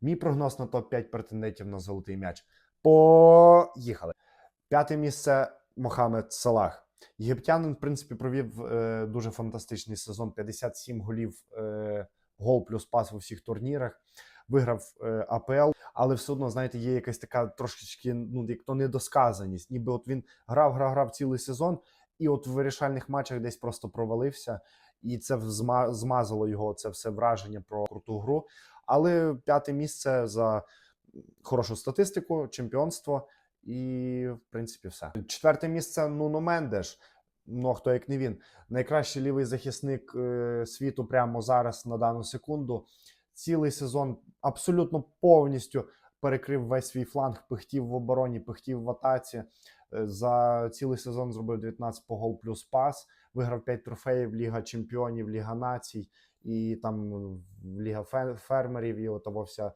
Мій прогноз на топ-5 претендентів на золотий м'яч. Поїхали. П'яте місце Мохамед Салах. Єгиптянин, в принципі, провів е, дуже фантастичний сезон. 57 голів, е, гол плюс пас у всіх турнірах. Виграв е, АПЛ, але все одно, знаєте, є якась така трошечки, ну, як то недосказаність. Ніби от він грав, грав, грав цілий сезон, і от в вирішальних матчах десь просто провалився. І це змазало його це все враження про круту гру. Але п'яте місце за хорошу статистику, чемпіонство і, в принципі, все. Четверте місце Нуно Мендеш. Ну, хто як не він. Найкращий лівий захисник е, світу прямо зараз на дану секунду. Цілий сезон абсолютно повністю перекрив весь свій фланг, пихтів в обороні, пихтів в атаці. Е, За цілий сезон зробив 19 по гол плюс пас, виграв 5 трофеїв Ліга Чемпіонів, Ліга Націй і там Ліга фермерів, і отова вся